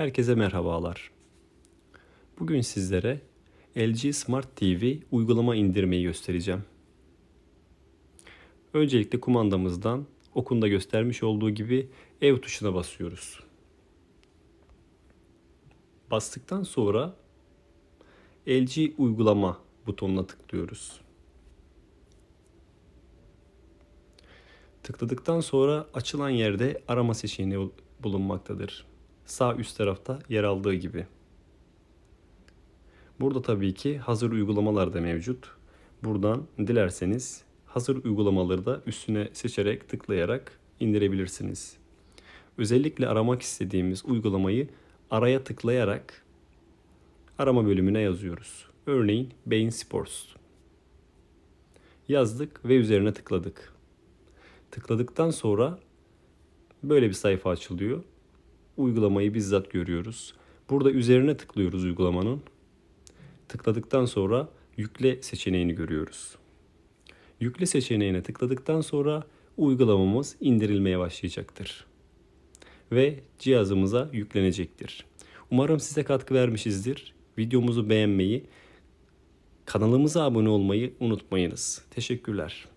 Herkese merhabalar. Bugün sizlere LG Smart TV uygulama indirmeyi göstereceğim. Öncelikle kumandamızdan okunda göstermiş olduğu gibi ev tuşuna basıyoruz. Bastıktan sonra LG uygulama butonuna tıklıyoruz. Tıkladıktan sonra açılan yerde arama seçeneği bulunmaktadır. Sağ üst tarafta yer aldığı gibi. Burada tabii ki hazır uygulamalar da mevcut. Buradan dilerseniz hazır uygulamaları da üstüne seçerek tıklayarak indirebilirsiniz. Özellikle aramak istediğimiz uygulamayı araya tıklayarak arama bölümüne yazıyoruz. Örneğin Beyin Sports. Yazdık ve üzerine tıkladık. Tıkladıktan sonra böyle bir sayfa açılıyor. Uygulamayı bizzat görüyoruz. Burada üzerine tıklıyoruz uygulamanın. Tıkladıktan sonra yükle seçeneğini görüyoruz. Yükle seçeneğine tıkladıktan sonra uygulamamız indirilmeye başlayacaktır. Ve cihazımıza yüklenecektir. Umarım size katkı vermişizdir. Videomuzu beğenmeyi, kanalımıza abone olmayı unutmayınız. Teşekkürler.